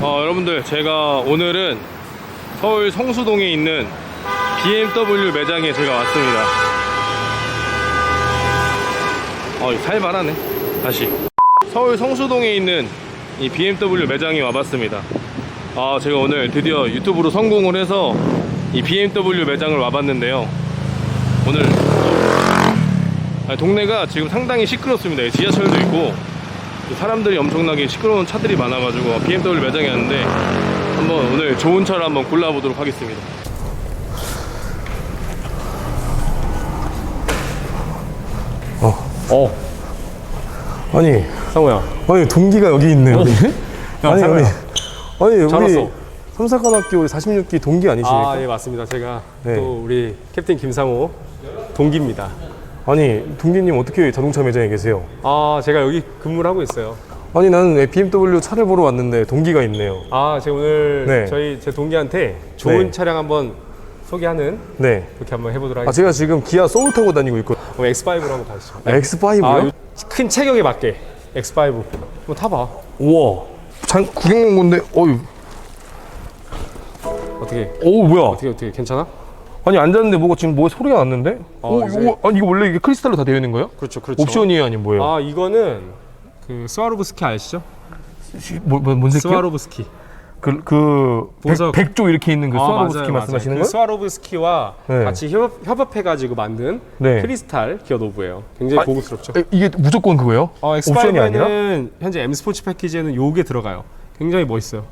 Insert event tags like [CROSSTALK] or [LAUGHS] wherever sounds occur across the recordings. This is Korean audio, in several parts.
어, 여러분들 제가 오늘은 서울 성수동에 있는 BMW 매장에 제가 왔습니다. 어, 이거 살벌하네. 다시. 서울 성수동에 있는 이 BMW 매장에 와봤습니다. 아, 제가 오늘 드디어 유튜브로 성공을 해서 이 BMW 매장을 와봤는데요. 오늘 아, 동네가 지금 상당히 시끄럽습니다. 지하철도 있고 사람들이 엄청나게 시끄러운 차들이 많아가지고 BMW 매장에 왔는데 한번 오늘 좋은 차를 한번 골라보도록 하겠습니다. 어, 아니, 상우야. 아니 동기가 여기 있네. 여기. [LAUGHS] 야, 아니, 상우야. 아니, 아니 잘 우리 왔어. 삼사관학교 46기 동기 아니십니까? 아, 예, 맞습니다. 제가 네. 또 우리 캡틴 김상호 동기입니다. 아니, 동기님 어떻게 자동차 매장에 계세요? 아, 제가 여기 근무를 하고 있어요. 아니, 나는 왜 BMW 차를 보러 왔는데 동기가 있네요. 아, 제가 오늘 네. 저희 제 동기한테 좋은 네. 차량 한번 소개하는 네. 이렇게 한번 해보도록 아, 하겠습니다. 제가 지금 기아 소울 타고 다니고 있거든요. 그럼 X5로 한번 가시죠. 아, X5요? 아, 요- 큰 체격에 맞게 X5. 한번 타봐. 우와. 장, 구경 온 건데, 어유. 어떻게? 오, 뭐야. 어떻게 어떻게 괜찮아? 아니, 앉았는데 뭐가 지금 뭐 소리가 났는데? 오, 이제- 이거, 아니, 이거 원래 이게 크리스탈로 다 되어 있는 거예요? 그렇죠, 그렇죠. 옵션이에요, 아니면 뭐예요? 아, 이거는 그 스와로브스키 아시죠? 뭐, 뭐, 뭔 새끼요? 스와로브스키. 그, 그, 보석. 백, 조 이렇게 있는 그 아, 스와로브스키 맞아요, 말씀하시는 맞아요. 그 거예요? 스와로브스키와 네. 같이 협업, 협업해가지고 만든 네. 크리스탈 기어 노브예요. 굉장히 아, 고급스럽죠. 에, 이게 무조건 그거예요? 어, 옵션이 아니라? X5는 현재 M 스포츠 패키지에는 요게 들어가요. 굉장히 멋있어요.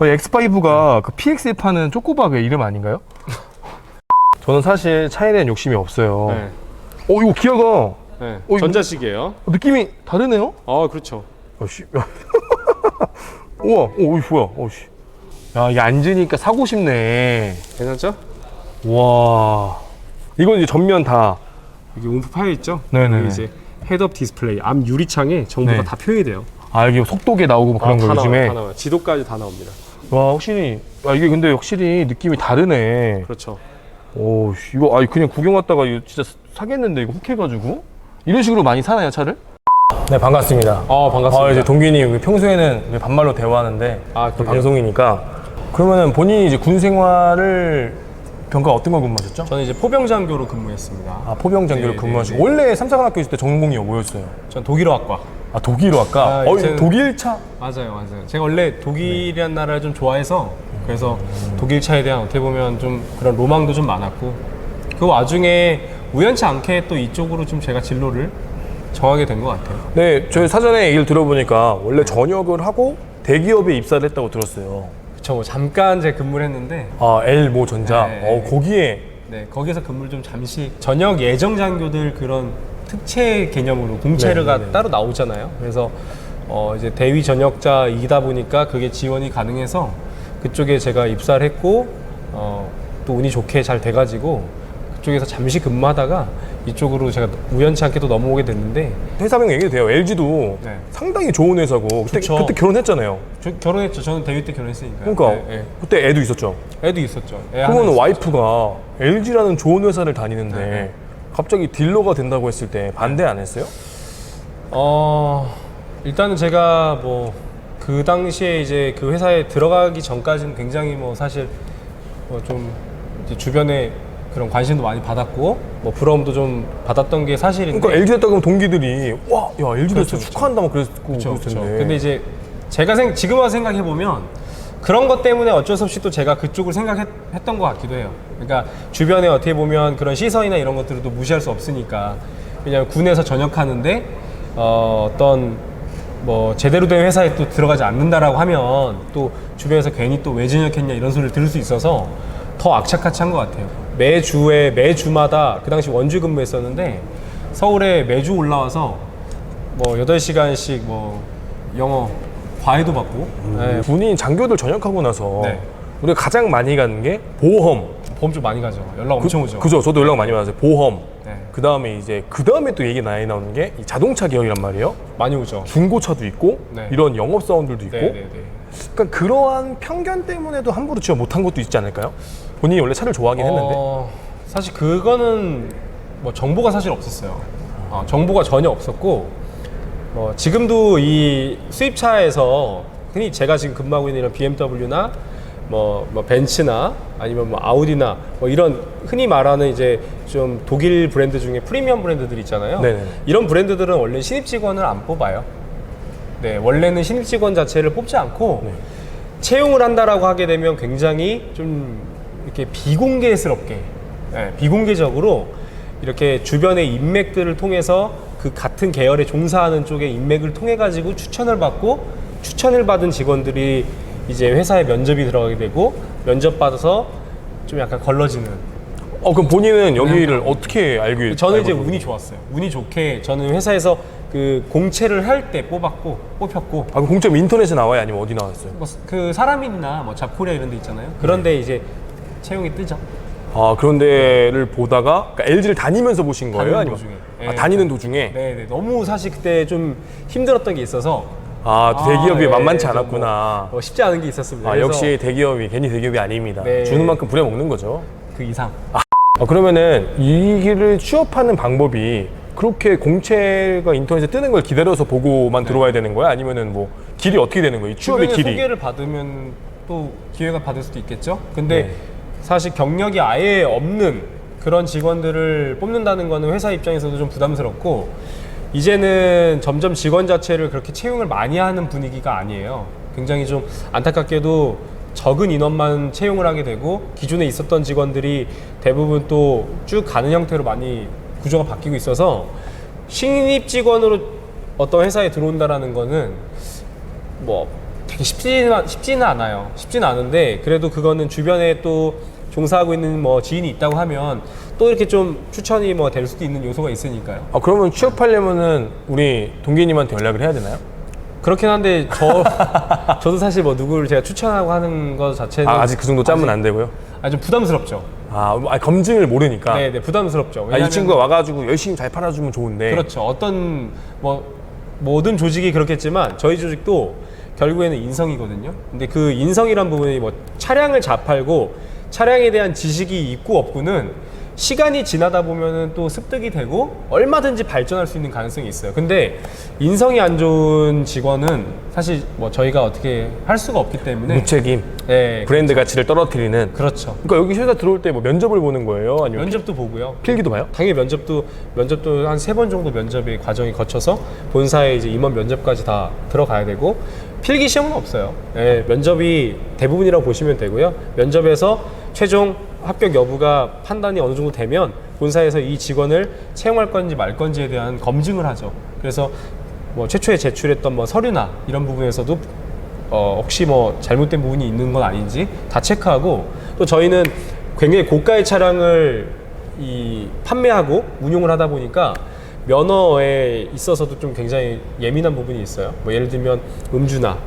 아니, X5가 그 PX에 파는 쪼꼬박의 이름 아닌가요? [LAUGHS] 저는 사실 차에 대한 욕심이 없어요. 네. 어, 이거 기아가 네. 이거- 전자식이에요. 느낌이 다르네요? 어, 그렇죠. 어, 씨. [LAUGHS] 우와, 오, 이거 뭐야? 어, 씨. 야, 이게 앉으니까 사고 싶네. 괜찮죠? 와. 이건 이제 전면 다. 여기 온프 파일 있죠? 네네네. 여기 이제 헤드업 디스플레이, 앞 유리창에 정보가 네. 다 표현이 돼요. 아, 이게 속도계 나오고 뭐 그런 아, 거 다 요즘에. 나와요, 다 나와요. 지도까지 다 나옵니다. 와, 확실히. 아, 이게 근데 확실히 느낌이 다르네. 그렇죠. 오, 씨, 이거, 아, 그냥 구경 왔다가 이거 진짜 사겠는데, 이거 훅 해가지고. 이런 식으로 많이 사나요, 차를? 네, 반갑습니다. 어, 반갑습니다. 아, 이제 동균이 평소에는 이제 반말로 대화하는데 아, 또? 방송이니까 그러면은 본인이 이제 군 생활을 병가 어떤 거 근무하셨죠? 저는 이제 포병장교로 근무했습니다. 아, 포병 장교로 네, 근무하시고 네, 네. 원래 삼사관학교 있을 때 전공이 뭐였어요? 전 독일어학과. 아, 독일어 아까. 아, 어, 이제는- 독일 차. 맞아요, 맞아요. 제가 원래 독일이라는 나라를 좀 좋아해서 그래서 독일 차에 대한 어떻게 보면 좀 그런 로망도 좀 많았고 그 와중에 우연치 않게 또 이쪽으로 좀 제가 진로를 정하게 된 것 같아요. 네, 저희 사전에 얘기를 들어보니까 원래 전역을 하고 대기업에 입사를 했다고 들었어요. 그쵸, 뭐 잠깐 제가 근무를 했는데 아, 엘모 전자. 네. 어, 거기에 네, 거기서 근무를 좀 잠시 전역 예정 장교들 그런 특채 개념으로 공채가 네, 네, 네. 따로 나오잖아요. 그래서 어 이제 대위 전역자이다 보니까 그게 지원이 가능해서 그쪽에 제가 입사를 했고 어 또 운이 좋게 잘 돼가지고 그쪽에서 잠시 근무하다가 이쪽으로 제가 우연치 않게 또 넘어오게 됐는데 회사명 얘기도 돼요. LG도 네. 상당히 좋은 회사고 그때 그쵸. 그때 결혼했잖아요. 저 결혼했죠. 저는 대위 때 결혼했으니까요. 그러니까 네, 그때 애도 있었죠. 네. 애도 있었죠. 애 하나 그러면 있었죠. 와이프가 LG라는 좋은 회사를 다니는데 네. 갑자기 딜러가 된다고 했을 때 반대 안 했어요? 어 일단은 제가 뭐 그 당시에 이제 그 회사에 들어가기 전까지는 굉장히 뭐 사실 뭐좀 주변에 그런 관심도 많이 받았고 뭐 부러움도 좀 받았던 게 사실인데 그러니까 LG 됐다 그러면 동기들이 와, 야 LG 됐어 그렇죠, 축하한다 막 그랬고 그렇죠, 그랬을 그렇죠. 근데 이제 제가 생 지금 와서 생각해 보면 그런 것 때문에 어쩔 수 없이 또 제가 그쪽을 생각했던 것 같기도 해요. 그러니까 주변에 어떻게 보면 그런 시선이나 이런 것들을 또 무시할 수 없으니까 왜냐하면 군에서 전역하는데 어, 어떤 뭐 제대로 된 회사에 또 들어가지 않는다라고 하면 또 주변에서 괜히 또왜 전역했냐 이런 소리를 들을 수 있어서 더 악착같이 한 것 같아요. 매주에 매주마다 그 당시 원주 근무했었는데 서울에 매주 올라와서 뭐 8시간씩 뭐 영어 과외도 받고 네, 군인 장교들 전역하고 나서 네. 우리가 가장 많이 가는 게 보험. 보험 좀 많이 가죠. 연락 엄청 오죠. 그죠. 저도 연락 많이 받았어요. 보험. 네. 그 다음에 이제 그 다음에 또 얘기 많이 나오는 게 이 자동차 기업이란 말이에요. 많이 오죠. 중고차도 있고 네. 이런 영업 사원들도 있고. 네, 네, 네. 그러니까 그러한 편견 때문에도 함부로 지원 못한 것도 있지 않을까요? 본인이 원래 차를 좋아하긴 했는데. 어, 사실 그거는 뭐 정보가 사실 없었어요. 어, 정보가 전혀 없었고 뭐 지금도 이 수입차에서 흔히 제가 지금 근무하고 있는 이런 BMW나 뭐, 뭐 벤츠나 아니면 뭐 아우디나 뭐 이런 흔히 말하는 이제 좀 독일 브랜드 중에 프리미엄 브랜드들 있잖아요. 네네. 이런 브랜드들은 원래 신입 직원을 안 뽑아요. 네, 원래는 신입 직원 자체를 뽑지 않고 네. 채용을 한다라고 하게 되면 굉장히 좀 이렇게 비공개스럽게, 네, 비공개적으로 이렇게 주변의 인맥들을 통해서 그 같은 계열에 종사하는 쪽의 인맥을 통해 가지고 추천을 받고 추천을 받은 직원들이 이제 회사에 면접이 들어가게 되고 면접 받아서 좀 약간 걸러지는 어 그럼 본인은 여기를 어떻게 알게? 저는 이제 알고 운이 좋았어요. 운이 좋게 저는 회사에서 그 공채를 할 때 뽑았고 뽑혔고 아, 그 공점 인터넷에 나와요? 아니면 어디 나왔어요? 뭐 그 사람이나 뭐 잡코리아 이런 데 있잖아요. 그런데 이제 채용이 뜨죠. 아 그런 데를 보다가 그러니까 LG를 다니면서 보신 거예요? 다니는 아니면 도중에. 아, 예. 다니는 도중에 네, 네. 너무 사실 그때 좀 힘들었던 게 있어서 아 대기업이 아, 예, 만만치 좀 않았구나. 뭐, 뭐 쉽지 않은 게 있었습니다. 아 그래서 역시 대기업이 괜히 대기업이 아닙니다. 네. 주는 만큼 부려먹는 거죠. 그 이상. 아 그러면은 이 길을 취업하는 방법이 그렇게 공채가 인터넷에 뜨는 걸 기다려서 보고만 들어와야 되는 거야? 아니면은 뭐 길이 어떻게 되는 거예요? 이 취업의 네. 길이? 소개를 받으면 또 기회가 받을 수도 있겠죠. 근데 네. 사실 경력이 아예 없는 그런 직원들을 뽑는다는 거는 회사 입장에서도 좀 부담스럽고 이제는 점점 직원 자체를 그렇게 채용을 많이 하는 분위기가 아니에요. 굉장히 좀 안타깝게도 적은 인원만 채용을 하게 되고 기존에 있었던 직원들이 대부분 또 쭉 가는 형태로 많이 구조가 바뀌고 있어서 신입 직원으로 어떤 회사에 들어온다라는 거는 뭐 되게 쉽지는, 쉽지는 않아요. 쉽지는 않은데 그래도 그거는 주변에 또 종사하고 있는 뭐 지인이 있다고 하면 또 이렇게 좀 추천이 뭐 될 수도 있는 요소가 있으니까요. 아 그러면 취업하려면은 우리 동기님한테 연락을 해야 되나요? 그렇긴 한데 저 [LAUGHS] 저도 사실 뭐 누구를 제가 추천하고 하는 것 자체는 아, 아직 그 정도 짜면 안 되고요. 좀 부담스럽죠. 아, 아, 검증을 모르니까. 네, 네, 부담스럽죠. 아, 이 왜냐하면- 친구가 와가지고 열심히 잘 팔아주면 좋은데. 그렇죠. 어떤 뭐 모든 조직이 그렇겠지만 저희 조직도 결국에는 인성이거든요. 근데 그 인성이란 부분이 뭐 차량을 잘 팔고 차량에 대한 지식이 있고 없고는 시간이 지나다 보면은 또 습득이 되고 얼마든지 발전할 수 있는 가능성이 있어요. 근데 인성이 안 좋은 직원은 사실 뭐 저희가 어떻게 할 수가 없기 때문에 무책임, 네, 브랜드 가치를 떨어뜨리는. 그렇죠. 그러니까 여기 회사 들어올 때 뭐 면접을 보는 거예요? 아니면 면접도 보고요. 필기도 봐요? 당연히 면접도 면접도 한 세 번 정도 면접의 과정이 거쳐서 본사에 이제 임원 면접까지 다 들어가야 되고 필기 시험은 없어요. 예, 면접이 대부분이라고 보시면 되고요. 면접에서 최종 합격 여부가 판단이 어느 정도 되면 본사에서 이 직원을 채용할 건지 말 건지에 대한 검증을 하죠. 그래서 뭐 최초에 제출했던 뭐 서류나 이런 부분에서도 어, 혹시 뭐 잘못된 부분이 있는 건 아닌지 다 체크하고 또 저희는 굉장히 고가의 차량을 이 판매하고 운용을 하다 보니까 면허에 있어서도 좀 굉장히 예민한 부분이 있어요. 뭐 예를 들면 음주나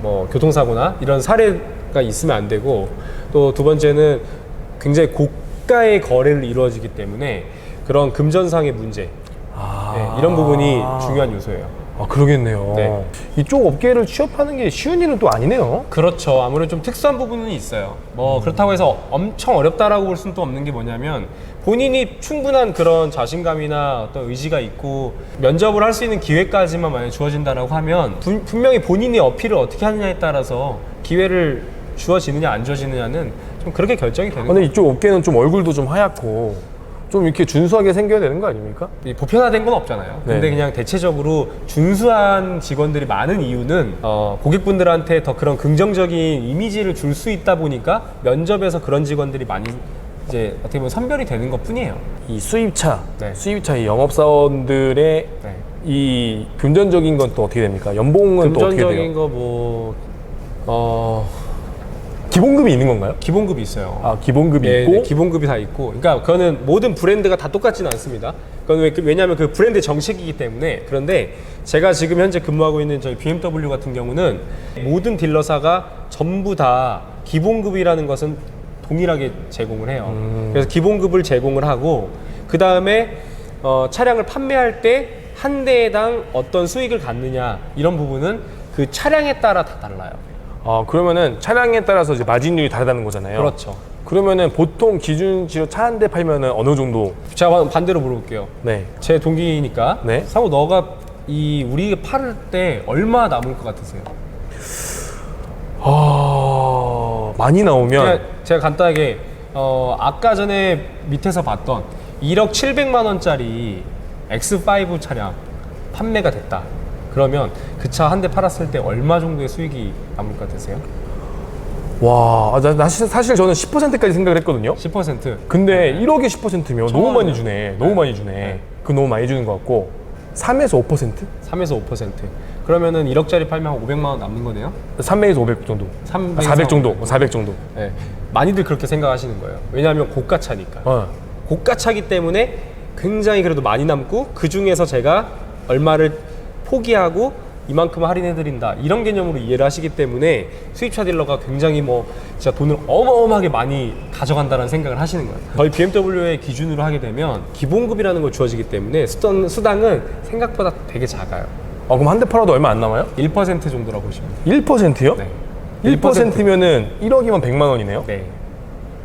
뭐 교통사고나 이런 사례가 있으면 안 되고 또 두 번째는 굉장히 고가의 거래를 이루어지기 때문에 그런 금전상의 문제 아, 네, 이런 부분이 중요한 요소예요. 아, 그러겠네요. 네. 이쪽 업계를 취업하는 게 쉬운 일은 또 아니네요. 그렇죠. 아무래도 좀 특수한 부분은 있어요. 뭐 그렇다고 해서 엄청 어렵다라고 볼 수는 또 없는 게 뭐냐면 본인이 충분한 그런 자신감이나 어떤 의지가 있고 면접을 할 수 있는 기회까지만 만약 주어진다라고 하면 분, 분명히 본인의 어필을 어떻게 하느냐에 따라서 기회를 주어지느냐 안 주어지느냐는 좀 그렇게 결정이 되는 근데 이쪽 업계는 좀 얼굴도 좀 하얗고 좀 이렇게 준수하게 생겨야 되는 거 아닙니까? 이 보편화된 건 없잖아요. 근데 네. 그냥 대체적으로 준수한 직원들이 많은 이유는 어, 고객분들한테 더 그런 긍정적인 이미지를 줄 수 있다 보니까 면접에서 그런 직원들이 많이 이제 어떻게 보면 선별이 되는 것 뿐이에요. 이 수입차, 네. 수입차 이 영업사원들의 네. 이 금전적인 건 또 어떻게 됩니까? 연봉은 또 어떻게 금전적인 돼요? 거 뭐, 어, 기본급이 있는 건가요? 기본급이 있어요. 아, 기본급이 네, 있고 네, 기본급이 다 있고, 그러니까 그거는 모든 브랜드가 다 똑같지는 않습니다. 그건 왜, 왜냐하면 그 브랜드 정책이기 때문에 그런데 제가 지금 현재 근무하고 있는 저희 BMW 같은 경우는 모든 딜러사가 전부 다 기본급이라는 것은 동일하게 제공을 해요. 음. 그래서 기본급을 제공을 하고 그 다음에 어, 차량을 판매할 때 한 대당 어떤 수익을 갖느냐 이런 부분은 그 차량에 따라 다 달라요. 아, 그러면은 차량에 따라서 이제 마진율이 다르다는 거잖아요. 그렇죠. 그러면은 보통 기준치로 차 한 대 팔면은 어느 정도? 제가 반대로 물어볼게요. 네. 제 동기니까 네. 상호 너가 이 우리 팔을 때 얼마 남을 것 같으세요? 아 많이 나오면 그냥 제가 간단하게 어, 아까 전에 밑에서 봤던 1억 700만 원짜리 X5 차량 판매가 됐다. 그러면 그 차 한 대 팔았을 때 얼마 정도의 수익이 남을 것 같으세요? 와, 아, 나, 나 사실- 사실 저는 10%까지 생각을 했거든요. 10%. 근데 1억에 10%면 너무. 많이 주네. 너무 많이 주네. 그 너무 많이 주는 것 같고 3에서 5%? 3에서 5%. 그러면은 1억짜리 팔면 한 500만 원 남는 거네요. 300에서 500 정도. 300 아, 400 정도. 400 정도. 네. 많이들 그렇게 생각하시는 거예요. 왜냐하면 고가차니까. 어. 고가차기 때문에 굉장히 그래도 많이 남고 그 중에서 제가 얼마를 포기하고 이만큼 할인해드린다 이런 개념으로 이해를 하시기 때문에 수입차 딜러가 굉장히 뭐 진짜 돈을 어마어마하게 많이 가져간다는 생각을 하시는 거예요. 저희 BMW의 기준으로 하게 되면 기본급이라는 걸 주어지기 때문에 수당, 수당은 생각보다 되게 작아요. 아, 그럼 한 대 팔아도 얼마 안 남아요? 1% 정도라고 보시면 돼요. 1%요? 네. 1%면은 1억이면 100만 원이네요. 네.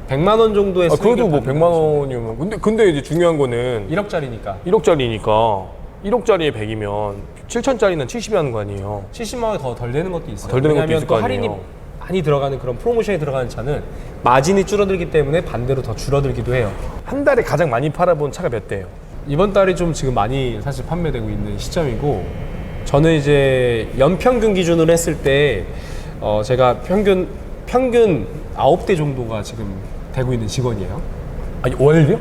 100만 원 정도의 아, 그래도 뭐 받는 100만 원이면 근데 근데 이제 중요한 거는 1억짜리니까 1억짜리니까 1억짜리에 100이면 7천짜리는 70이 하는 거 아니에요. 70만 원이 더 덜 되는 것도 있어요. 덜 되는 것도 왜냐하면 있을 또 거 할인이 아니에요. 많이 들어가는 그런 프로모션이 들어가는 차는 마진이 줄어들기 때문에 반대로 더 줄어들기도 해요. 한 달에 가장 많이 팔아본 차가 몇 대예요? 이번 달이 좀 지금 많이 사실 판매되고 있는 시점이고 저는 이제 연평균 기준으로 했을 때 어, 제가 평균 평균 9대 정도가 지금 되고 있는 직원이에요. 아니 월요?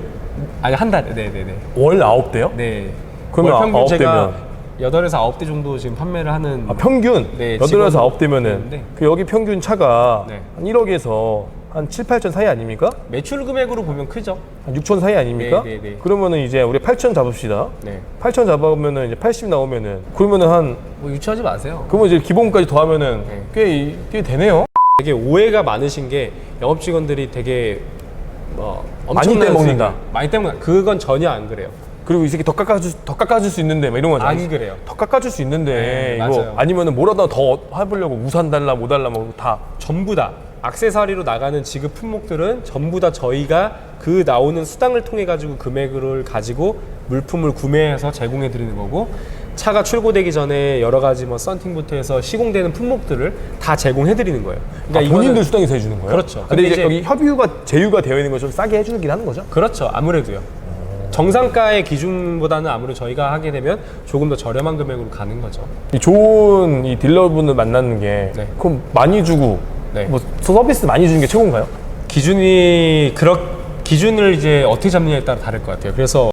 아니 한 달에 네네네. 월 9대요? 네. 그러면 월 평균 아홉 제가 대면? 8에서 9대 정도 지금 판매를 하는 아, 평균 네, 8에서 직원 9대면은 있는데. 그 여기 평균 차가 네. 한 1억에서 한 7, 8천 사이 아닙니까? 매출 금액으로 보면 크죠. 한 6천 사이 아닙니까? 네, 네, 네. 그러면은 이제 우리 8천 잡읍시다. 네. 8천 잡으면은 이제 80 나오면은 그러면은 한 뭐 유치하지 마세요. 그러면 이제 기본까지 더하면은 네. 꽤, 이- 꽤 되네요. 되게 오해가 많으신 게 영업 직원들이 되게 뭐 많이 엄청난 떼먹는다. 수익을- 많이 때문에 그건 전혀 안 그래요. 그리고 이 새끼 더 깎아줄 더 깎아줄 수 있는데 막 이런 거잖아. 안 그래요. 더 깎아줄 수 있는데 네, 이거 맞아요. 아니면은 뭐라도 더 해보려고 우산 달라 뭐 달라 뭐다 전부 다 액세서리로 나가는 지급 품목들은 전부 다 저희가 그 나오는 수당을 통해 가지고 금액을 가지고 물품을 구매해서 제공해 드리는 거고 차가 출고되기 전에 여러 가지 뭐 썬팅부터 해서 시공되는 품목들을 다 제공해 드리는 거예요. 아, 이거는- 본인들 수당에서 해주는 거예요? 그렇죠. 근데, 근데 이제, 이제- 여기 협의가 제휴가 되어 있는 거좀 싸게 해주긴 하는 거죠? 그렇죠. 아무래도요. 정상가의 기준보다는 아무래도 저희가 하게 되면 조금 더 저렴한 금액으로 가는 거죠. 이 좋은 이 딜러분을 만나는 게 네. 그럼 많이 주고 네. 뭐 서비스 많이 주는 게 최고인가요? 기준이 그렇 기준을 이제 어떻게 잡느냐에 따라 다를 것 같아요. 그래서